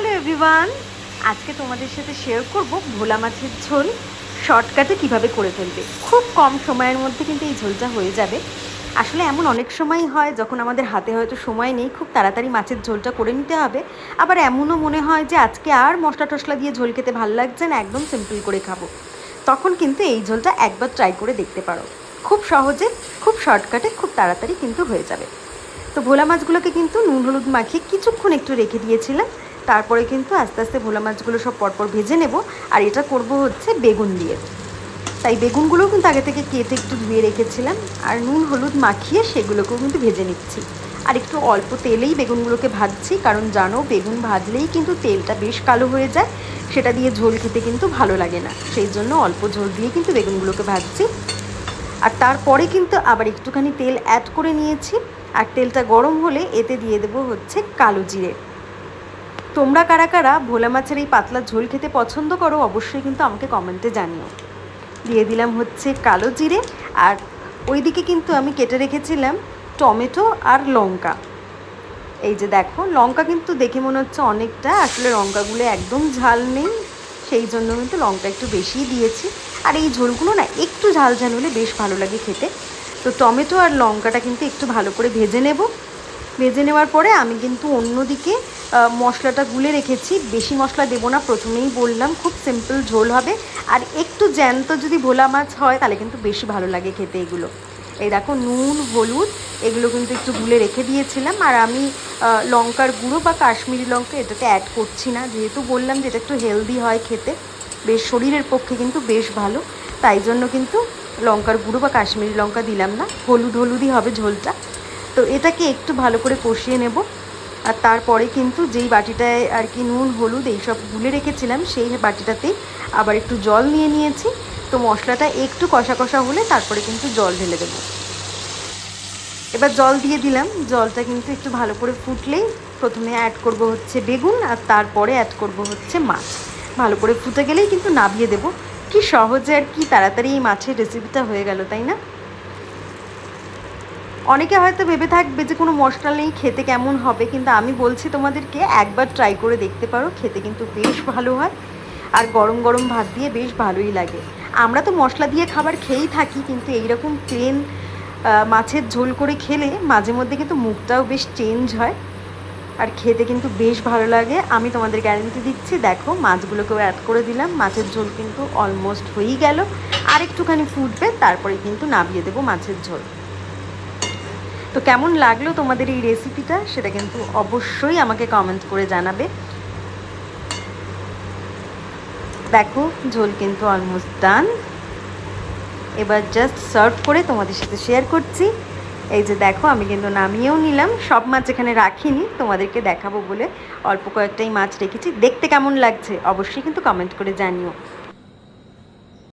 Hello everyone. আজকে তোমাদের সাথে শেয়ার করব ভোলা মাছের ঝোল। শর্টকাটে কীভাবে করে ফেলবে? খুব কম সময়ের মধ্যে কিন্তু এই ঝোলটা হয়ে যাবে। আসলে এমন অনেক সময় হয় যখন আমাদের হাতে হয়তো সময় নেই, খুব তাড়াতাড়ি মাছের ঝোলটা করে নিতে হবে। আবার এমনও মনে হয় যে আজকে আর মশলা টশলা দিয়ে ঝোল খেতে ভালো লাগছে না, একদম সিম্পল করে খাব। তখন কিন্তু এই ঝোলটা একবার ট্রাই করে দেখতে পারো। খুব সহজে, খুব শর্টকাটে খুব তাড়াতাড়ি কিন্তু হয়ে যাবে। তো ভোলা মাছগুলোকে কিন্তু নুন, হলুদ মাখিয়ে কিছুক্ষণ একটু রেখে দিয়েছিলাম। তারপরে কিন্তু আস্তে আস্তে ভোলা মাছগুলো সব পরপর ভেজে নেব। আর এটা করব হচ্ছে বেগুন দিয়ে। তাই বেগুনগুলোও কিন্তু আগে থেকে কেটে একটু ধুয়ে রেখেছিলাম। আর নুন, হলুদ মাখিয়ে সেগুলোকেও কিন্তু ভেজে নিচ্ছি। আর একটু অল্প তেলেই বেগুনগুলোকে ভাজছি, কারণ জানো বেগুন ভাজলেই কিন্তু তেলটা বেশ কালো হয়ে যায়। সেটা দিয়ে ঝোল খেতে কিন্তু ভালো লাগে না। সেই জন্য অল্প ঝোল দিয়ে কিন্তু বেগুনগুলোকে ভাজছি। আর তারপরে কিন্তু আবার একটুখানি তেল অ্যাড করে নিয়েছি। আর তেলটা গরম হলে এতে দিয়ে দেবো হচ্ছে কালো জিরে। তোমরা কারা কারা ভোলা মাছের এই পাতলা ঝোল খেতে পছন্দ করো, অবশ্যই কিন্তু আমাকে কমেন্টে জানিও। দিয়ে দিলাম হচ্ছে কালো জিরে আর ওইদিকে কিন্তু আমি কেটে রেখেছিলাম টমেটো আর লঙ্কা। এই যে দেখো, লঙ্কা কিন্তু দেখে মনে হচ্ছে অনেকটা, আসলে লঙ্কাগুলো একদম ঝাল নেই, সেই জন্য কিন্তু লঙ্কা একটু বেশিই দিয়েছি। আর এই ঝোলগুলো না একটু ঝাল ঝাল হলে বেশ ভালো লাগে খেতে। তো টমেটো আর লঙ্কাটা কিন্তু একটু ভালো করে ভেজে নেব। ভেজে নেওয়ার পরে আমি কিন্তু অন্যদিকে মশলাটা গুলে রেখেছি। বেশি মশলা দেবো না, প্রথমেই বললাম খুব সিম্পল ঝোল হবে। আর একটু জ্যান্ত যদি ভোলা মাছ হয়, তাহলে কিন্তু বেশি ভালো লাগে খেতে এগুলো। এই দেখো, নুন, হলুদ, এগুলো কিন্তু একটু গুলে রেখে দিয়েছিলাম। আর আমি লঙ্কার গুঁড়ো বা কাশ্মীরি লঙ্কা এটাতে অ্যাড করছি না। যেহেতু বললাম যে এটা একটু হেলদি হয় খেতে, বেশ শরীরের পক্ষে কিন্তু বেশ ভালো। তাই জন্য কিন্তু লঙ্কার গুঁড়ো বা কাশ্মীরি লঙ্কা দিলাম না। হলুদ হলুদই হবে ঝোলটা। তো এটাকে একটু ভালো করে কষিয়ে নেব। আর তারপরে কিন্তু যেই বাটিটায় আর কি নুন, হলুদ এইসব গুলে রেখেছিলাম, সেই বাটিটাতেই আবার একটু জল নিয়ে নিয়েছি। তো মশলাটা একটু কষা কষা হলে তারপরে কিন্তু জল ঢেলে দেবো। এবার জল দিয়ে দিলাম। জলটা কিন্তু একটু ভালো করে ফুটলেই প্রথমে অ্যাড করব হচ্ছে বেগুন আর তারপরে অ্যাড করব হচ্ছে মাছ। ভালো করে ফুটে গেলেই কিন্তু নাবিয়ে দেবো। কি সহজে আর কি তাড়াতাড়ি এই মাছের রেসিপিটা হয়ে গেল, তাই না? অনেকে হয়তো ভেবে থাকবে যে কোনো মশলা নেই, খেতে কেমন হবে, কিন্তু আমি বলছি তোমাদেরকে একবার ট্রাই করে দেখতে পারো, খেতে কিন্তু বেশ ভালো হয়। আর গরম গরম ভাত দিয়ে বেশ ভালোই লাগে। আমরা তো মশলা দিয়ে খাবার খেয়েই থাকি, কিন্তু এইরকম প্লেন মাছের ঝোল করে খেলে মাঝে মধ্যে কিন্তু মুখটাও বেশ চেঞ্জ হয়। আর খেতে কিন্তু বেশ ভালো লাগে। আমি তোমাদের গ্যারেন্টি দিচ্ছি, দেখো মাছগুলোকেও অ্যাড করে দিলাম। মাছের ঝোল কিন্তু অলমোস্ট হয়েই গেল। আর একটুখানি ফুটবে, তারপরে কিন্তু নামিয়ে দেবো মাছের ঝোল। তো কেমন লাগল তোমাদের এই রেসিপিটা সেটা কিন্তু অবশ্যই আমাকে কমেন্ট করে জানাবে। দেখো, ঝোল কিন্তু অলমোস্ট ডান এবার জাস্ট সার্ভ করে তোমাদের সাথে শেয়ার করছি। এই যে দেখো, আমি কিন্তু নামিয়েও নিলাম। সব মাছ এখানে রাখিনি, তোমাদেরকে দেখাবো বলে অল্প কয়েকটাই মাছ রেখেছি। দেখতে কেমন লাগছে অবশ্যই কিন্তু কমেন্ট করে জানিও।